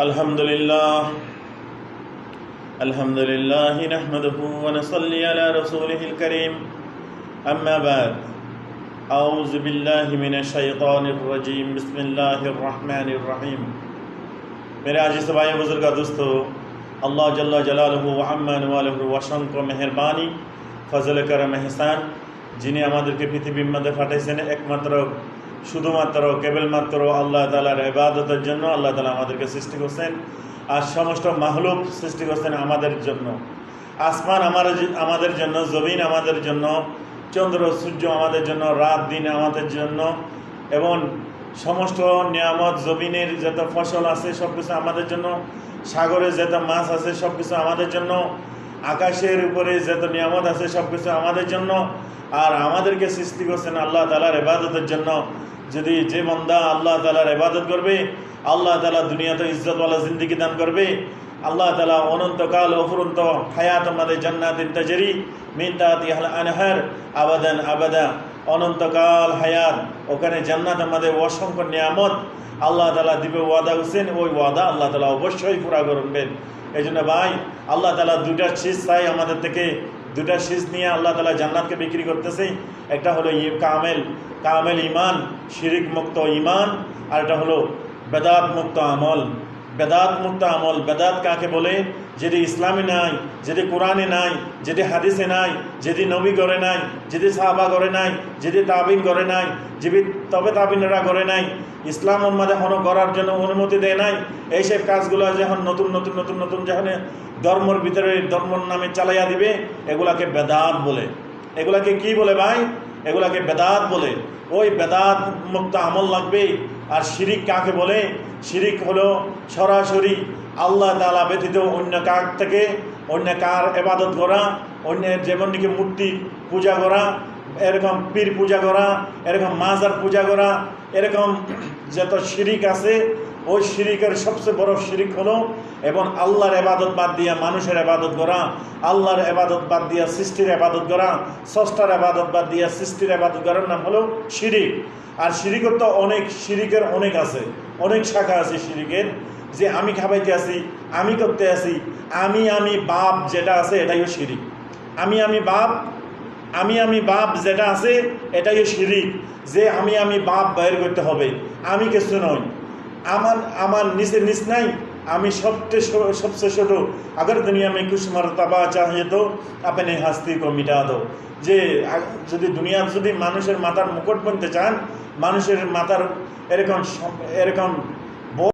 الحمد لله الحمد لله نحمده ونصلي على رسوله الكريم أما بعد أعوذ بالله من الشيطان الرجيم بسم اللہ الرحمن الرحیم. میرے عزیز بھائی بزرگہ دوستو، اللہ جل جلالہ وعمان والہ وشن کو مہربانی، فضل کرم احسان যিনি بھی পৃথিবীর سے ایک একমাত্র শুধুমাত্র কেবলমাত্র আল্লাহ তালার ইবাদতের জন্য আল্লাহ তালা আমাদেরকে সৃষ্টি করছেন আর সমস্ত মাহলুক সৃষ্টি করছেন আমাদের জন্য। আসমান আমার আমাদের জন্য, জমিন আমাদের জন্য, চন্দ্র, সূর্য আমাদের জন্য, রাত, দিন আমাদের জন্য এবং সমস্ত নিয়ামত, জমিনের যত ফসল আছে সব কিছু আমাদের জন্য, সাগরে যত মাছ আছে সব কিছু আমাদের জন্য, আকাশের উপরে যত নিয়ামত আছে সব কিছু আমাদের জন্য, আর আমাদেরকে সৃষ্টি করছেন আল্লাহ তালার এবাদতের জন্য। যদি যে মন্দা আল্লাহ তালার এবাদত করবে, আল্লাহ তালা দুনিয়াতে ইজ্জতওয়ালা জিন্দিগি দান করবে, আল্লাহ তালা অনন্তকাল, অফুরন্ত হায়াত আমাদের জান্নাত ইন্তাজারি মিনতাত ইহাল আনহার, আবাদান আবাদা, অনন্তকাল হায়াত, ওখানে জান্নাত আমাদের অসংখ্য নিয়ামত, আল্লাহ তালা দিবে ওয়াদা হোসেন, ওই ওয়াদা আল্লাহ তালা অবশ্যই পুরা করবেন। এই জন্য ভাই, আল্লাহ তালা দুটা শীষ চাই আমাদের থেকে দুটা শীষ নিয়ে আল্লাহ তালা জান্নাতকে বিক্রি করতেছে। একটা হলো কামেল কামেল ইমান শিরিক মুক্ত ইমান আর একটা হলো বেদাত মুক্ত আমল। বেদাত মুক্ত আমল, বেদাত কাকে বলে? যেটি ইসলামে নাই যেটি কোরআনে নাই যেটি হাদিসে নাই যেটি নবী করে নাই যেটি সাহাবা করে নাই যেটি তাবিন করে নাই যেটি তবে তাবিনরা করে নাই, ইসলাম উন্মাদে হন করার জন্য অনুমতি দেয় নাই। এইসব কাজগুলো যখন নতুন নতুন নতুন নতুন যখন ধর্মর ভিতরে ধর্মর নামে চালাইয়া দিবে, এগুলাকে বেদাত বলে। এগুলাকে কি বলে ভাই? এগুলাকে বেদাত বলে। ওই বেদাত মুক্ত আমল লাগবে আর শিরিক কাকে বলে? শিরিক হলো সরাসরি আল্লাহ তালা ব্যতীত অন্য কাক থেকে, অন্য কার এবাদত করা, অন্যের যেমন নাকি মূর্তি পূজা করা, এরকম পীর পূজা করা, এরকম মাজার পূজা করা, এরকম যত শিরিক আছে ওই শিরিকের সবচেয়ে বড় শিরিক হলো এবং আল্লাহর এবাদত বাদ দিয়া মানুষের এবাদত করা, আল্লাহর এবাদত বাদ দিয়া সৃষ্টির এবাদত করা সষ্টার এবাদত বাদ দিয়া সৃষ্টির এবাদত করার নাম হলো শিরিক। আর শিরিকের তো অনেক শিরিকের অনেক আছে, অনেক শাখা আছে শিরিকের, যে আমি খাবাইতে আসি, আমি করতে আসি, আমি আমি বাপ যেটা আছে এটাইও শিরিক। আমি আমি বাপ, আমি আমি বাপ যেটা আছে এটাইও শিরিক, যে আমি আমি বাপ বাইর করতে হবে, আমি কিছু নয়। আমার আমার নিচে নিচ নাই, আমি সবচেয়ে সবচেয়ে ছোটো। আগের দুনিয়া আমি কুসুমার তাবা চাহিয়ে যেত আপনি হাস্তি কো মিটা দো। যে যদি দুনিয়া, যদি মানুষের মাথার মুকুট বনতে চান, মানুষের মাথার এরকম এরকম